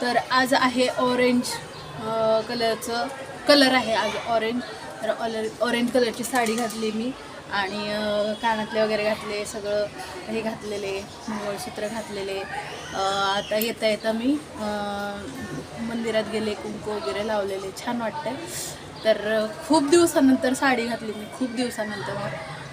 तर आज आहे ऑरेंज कलरचं कलर आहे आज ऑरेंज तर ऑलर ऑरेंज कलरची साडी घातली मी आणि कानातले वगैरे घातले सगळं हे घातलेले मंगळसूत्र घातलेले. आता येता येता मी मंदिरात गेले कुंकू वगैरे लावलेले. छान वाटतंय. तर खूप दिवसानंतर साडी घातली मी खूप दिवसानंतर.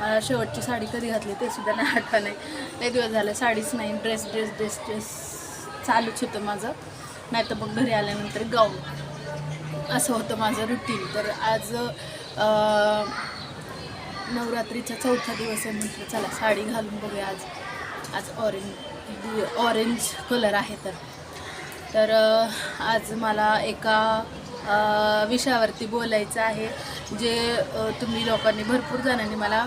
मला शेवटची साडी कधी घातली ते सुद्धा नाही आठवण आहे लई दिवस झालं साडीच नाही ड्रेस ड्रेस ड्रेस ड्रेस चालूच होतं माझं. नाही तर मग घरी आल्यानंतर गाऊन असं होतं माझं रुटीन तर आज नवरात्रीचा चौथा दिवस आहे म्हटलं चला साडी घालून बघूया आज. आज ऑरेंज ऑरेंज कलर आहे तर. तर आज मला एका विषयावरती बोलायचं आहे जे तुम्ही लोकांनी भरपूर जणांनी मला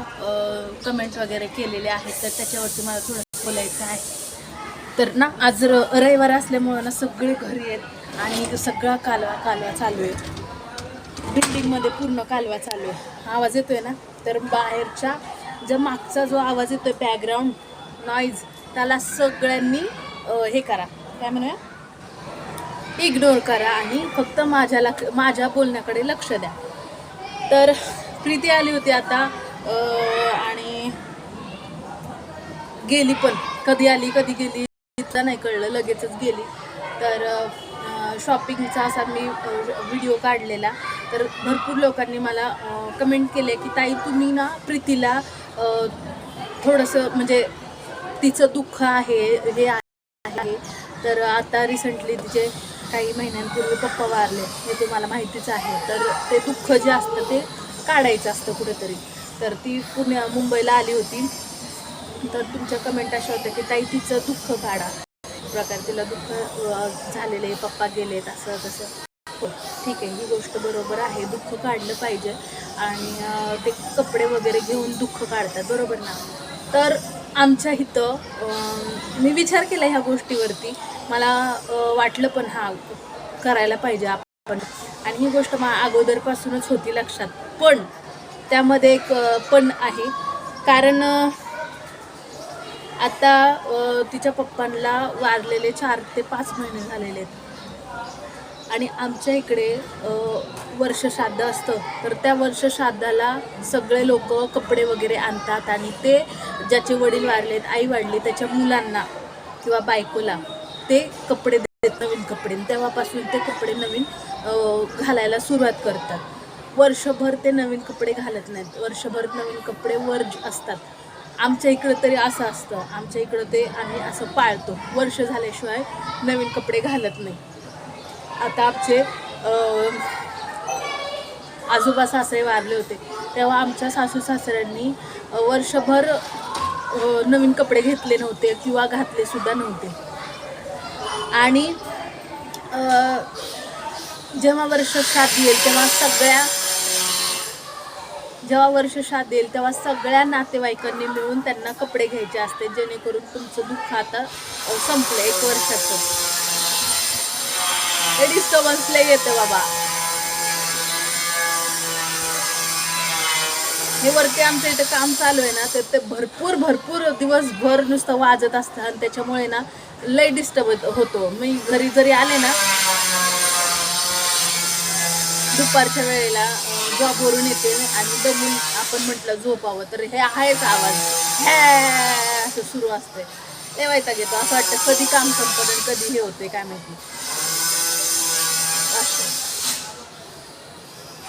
कमेंट वगैरे केलेले आहेत. तर त्याच्यावरती मला थोडं बोलायचं आहे. तर ना आज र रविवार असल्यामुळं ना सगळे घरी आहेत आणि सगळा कालवा कालवा चालू आहे. बिल्डिंगमध्ये पूर्ण कालवा चालू आहे. आवाज येतोय ना? तर बाहेरच्या ज्या मागचा जो आवाज येतोय बॅकग्राऊंड नॉईज त्याला सगळ्यांनी हे करा. काय म्हणूया? इग्नोर करा आणि फक्त माझ्या लक्ष माझ्या बोलण्याकडे लक्ष द्या. तर प्रीती आली होती आता आणि गेली पण. कधी आली कधी गेली? तिथला नाही कळलं लगेचच गेली. तर शॉपिंगचा असा मी व्हिडिओ काढलेला. तर भरपूर लोकांनी मला कमेंट केले की ताई तुम्ही ना प्रीतीला थोडंसं म्हणजे तिचं दुःख आहे हे आहे. तर आता रिसेंटली तिचे काही महिन्यांपूर्वी पप्पा वारले हे तुम्हाला माहितीच आहे. तर ते दुःख जे असतं ते काढायचं असतं कुठेतरी. तर ती पुण्या मुंबईला आली होती. तर तुमच्या कमेंट अशा होत्या की ताई तिचं दुःख काढा. प्रकार तिला दुःख झालेलं झालेले पप्पा गेलेत असं तसं. हो ठीक आहे ही गोष्ट बरोबर आहे. दुःख काढलं पाहिजे आणि ते कपडे वगैरे घेऊन दुःख काढतात. बरोबर ना? तर आमच्या इथं मी विचार केला ह्या गोष्टीवरती. मला वाटलं पण हा करायला पाहिजे आपण. आणि ही गोष्ट मा अगोदरपासूनच होती लक्षात. पण त्यामध्ये एक पण आहे. कारण आता तिच्या पप्पांना वारलेले चार ते पाच महिने झालेले आहेत. आणि आमच्या इकडे वर्षश्राद्ध असतं. तर त्या वर्षश्राद्धाला सगळे लोक कपडे वगैरे आणतात आणि ते ज्याचे वडील वारलेत आई वाढली त्याच्या मुलांना किंवा बायकोला ते कपडे देत नवीन कपडे. तेव्हापासून ते कपडे नवीन घालायला सुरुवात करतात. वर्षभर ते नवीन कपडे घालत नाहीत. वर्षभर नवीन कपडे वर्ज असतात. आमच्या इकडं तरी असं असतं. आमच्या इकडं ते आम्ही असं पाळतो. वर्ष झाल्याशिवाय नवीन कपडे घालत नाही. आता आमचे आजोबा सासरे वारले होते. तेव्हा आमच्या सासू सासऱ्यांनी वर्षभर नवीन कपडे घेतले नव्हते किंवा घातले सुद्धा नव्हते. आणि जेव्हा वर्ष सात येईल तेव्हा सगळ्या जेव्हा वर्ष श्राद्ध येईल तेव्हा सगळ्या नातेवाईकांनी मिळून त्यांना कपडे घ्यायचे असते जेणेकरून तुमचं दुःख आता संपलं एक वर्षाचं. हे डिस्टर्बन्स लय येतं बाबा. हे वरती आमच्या इथं काम चालू आहे ना तर ते भरपूर भरपूर दिवसभर नुसतं वाजत असतं आणि त्याच्यामुळे ना लय डिस्टर्ब होतो मी घरी जरी आले ना दुपारच्या वेळेला जॉबवरून येते आणि दमून आपण म्हटलं झोपावं तर हे आहेच आवाज. हे! असं सुरू असते. ते वैताग येतो. असं वाटतं कधी काम संपत आणि कधी हे होते काय माहिती. असं.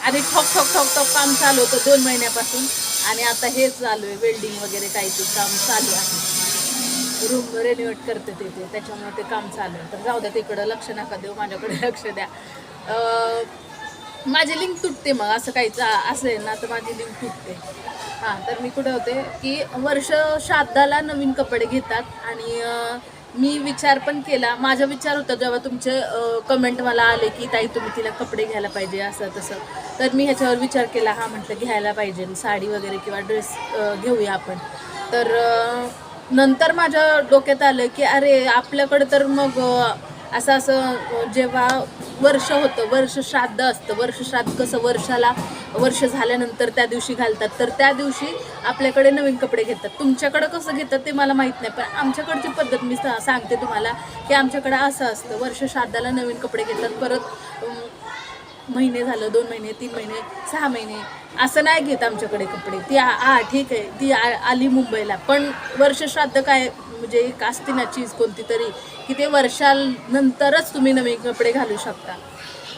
आणि ठोक ठोक ठोक ठोक काम चालू होतं दोन महिन्यापासून. आणि आता हे चालू आहे वेल्डिंग वगैरे काही ते काम चालू आहे. रूम रेनोवेट करते ते ते. त्याच्यामुळे ते काम चालू आहे. तर जाऊ द्या तिकडं लक्ष नका देऊ माझ्याकडे लक्ष द्या. माझी लिंक तुटते मग असं काहीच असेल ना तर माझी लिंक तुटते. हां तर मी कुठे होते की वर्ष श्राद्धाला नवीन कपडे घेतात आणि मी विचार पण केला. माझा विचार होता जेव्हा तुमचे कमेंट मला आले की ताई तुम्ही तिला कपडे घ्यायला पाहिजे असं तसं. तर मी ह्याच्यावर विचार केला. हा म्हटलं घ्यायला पाहिजे साडी वगैरे किंवा ड्रेस घेऊया आपण. तर नंतर माझ्या डोक्यात आलं की अरे आपल्याकडं तर मग असं असं जेव्हा वर्ष होतं वर्ष श्राद्ध असतं. वर्ष श्राद्ध कसं वर्षाला वर्ष झाल्यानंतर त्या दिवशी घालतात. तर त्या दिवशी आपल्याकडे नवीन कपडे घेतात. तुमच्याकडं कसं घेतात ते मला माहीत नाही पण आमच्याकडची पद्धत मी सांगते तुम्हाला की आमच्याकडं असं असतं. वर्ष श्राद्धाला नवीन कपडे घेतात. परत महिने झालं दोन महिने तीन महिने सहा महिने असं नाही घेत आमच्याकडे कपडे. ती आ आ, ठीक आहे. ती आ, आली मुंबईला. पण वर्ष श्राद्ध काय म्हणजे एक असते ना चीज कोणती तरी की ते वर्षानंतरच तुम्ही नवीन कपडे घालू शकता.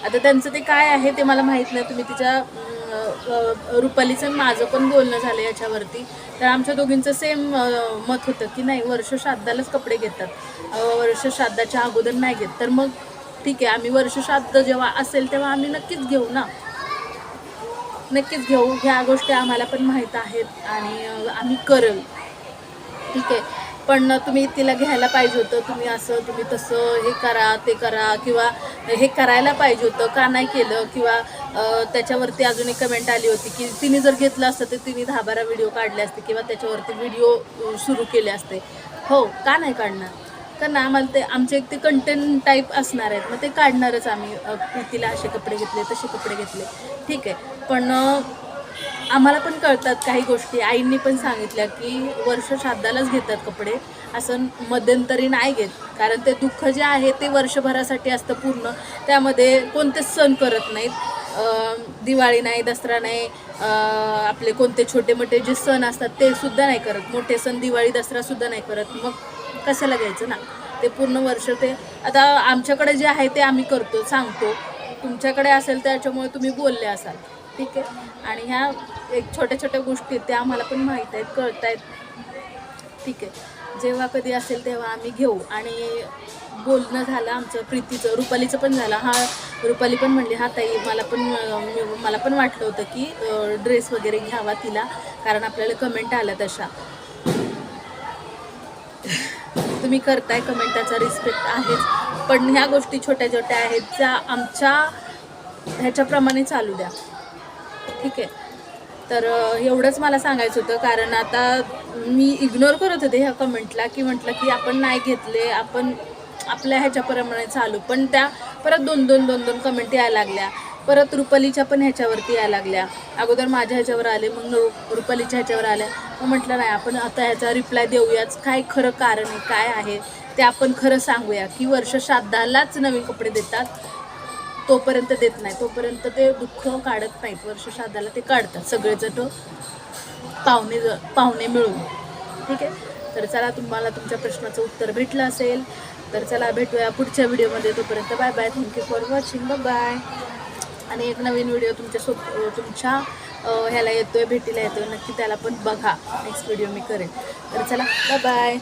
आता त्यांचं ते काय आहे ते मला माहीत नाही. तुम्ही तिच्या रुपालीचं आणि माझं पण बोलणं झालं याच्यावरती. तर आमच्या दोघींचं सेम मत होतं की नाही वर्ष श्राद्धालाच कपडे घेतात. वर्ष श्राद्धाच्या अगोदर नाही घेत. तर मग ठीक आहे आम्ही वर्ष श्राद्ध जेव्हा असेल तेव्हा आम्ही नक्कीच घेऊ ना. नक्कीच घेऊ. ह्या गोष्टी आम्हाला पण माहीत आहेत आणि आम्ही करेल. ठीक आहे. पण तुम्ही तिला घ्यायला पाहिजे होतं तुम्ही असं तुम्ही तसं हे करा ते करा किंवा हे करायला पाहिजे होतं का नाही केलं किंवा त्याच्यावरती अजून एक कमेंट आली होती की तिने जर घेतलं असतं तर तिने दहा बारा व्हिडिओ काढले असते किंवा त्याच्यावरती व्हिडिओ सुरू केले असते. हो का नाही काढणार? कारण आम्हाला ते आमचे एक ते कंटेंट टाईप असणार आहेत. मग ते काढणारच आम्ही. तिला असे कपडे घेतले तसे कपडे घेतले. ठीक आहे. पण आम्हाला पण कळतात काही गोष्टी. आईंनी पण सांगितल्या की वर्ष श्राद्धालाच घेतात कपडे. असं मध्यंतरी नाही घेत. कारण ते दुःख जे आहे ते वर्षभरासाठी असतं पूर्ण. त्यामध्ये कोणतेच सण करत नाहीत. दिवाळी नाही दसरा नाही आपले कोणते छोटे मोठे जे सण असतात ते सुद्धा नाही करत. मोठे सण दिवाळी दसरासुद्धा नाही करत. मग कशाला घ्यायचं ना? ते पूर्ण वर्ष ते आता आमच्याकडे जे आहे ते आम्ही करतो सांगतो. तुमच्याकडे असेल त्याच्यामुळे तुम्ही बोलले असाल. ठीक आहे? आणि ह्या एक छोट्या छोट्या गोष्टी आहेत त्या आम्हाला पण माहीत आहेत कळत आहेत ठीक आहे. जेव्हा कधी असेल तेव्हा आम्ही घेऊ. आणि बोलणं झालं आमचं प्रीतीचं रुपालीचं पण झालं. हा रुपाली पण म्हणली हा ताई मला पण मला पण वाटलं होतं की ड्रेस वगैरे घ्यावा तिला कारण आपल्याला कमेंट आल्या तशा. तुम्ही करताय कमेंट त्याचा रिस्पेक्ट आहेच. पण ह्या गोष्टी छोट्या छोट्या आहेत त्या आमच्या ह्याच्याप्रमाणे चालू द्या. ठीक आहे. तर एवढंच मला सांगायचं होतं. कारण आता मी इग्नोर करत होते ह्या कमेंटला की म्हटलं की आपण नाही घेतले आपण आपल्या ह्याच्याप्रमाणे चालू. पण त्या परत दोन दोन दोन दोन कमेंट यायला लागल्या. परत रुपालीच्या पण ह्याच्यावरती यायला लागल्या. अगोदर माझ्या ह्याच्यावर आले मग रु- रुपालीच्या ह्याच्यावर आल्या. मग म्हटलं नाही आपण आता ह्याचा रिप्लाय देऊयाच. काय खरं कारण आहे काय आहे ते आपण खरं सांगूया. की वर्ष श्राद्धालाच नवीन कपडे देतात. तोपर्यंत देत नाही. तोपर्यंत ते दुःख काढत नाहीत वर्ष श्राद्धाला ते काढतात सगळेजण पाहुणे ज- पाहुणे मिळून. ठीक आहे? तर चला तुम्हाला तुमच्या प्रश्नाचं उत्तर भेटलं असेल तर चला भेटूया पुढच्या व्हिडिओमध्ये. तोपर्यंत bye bye thank you for watching bye आणि एक नवीन व्हिडिओ तुमच्यासोब तुमच्या ह्याला येतोय भेटीला येतोय. नक्की त्याला पण बघा. नेक्स्ट व्हिडिओ मी करेन. तर चला बाय बाय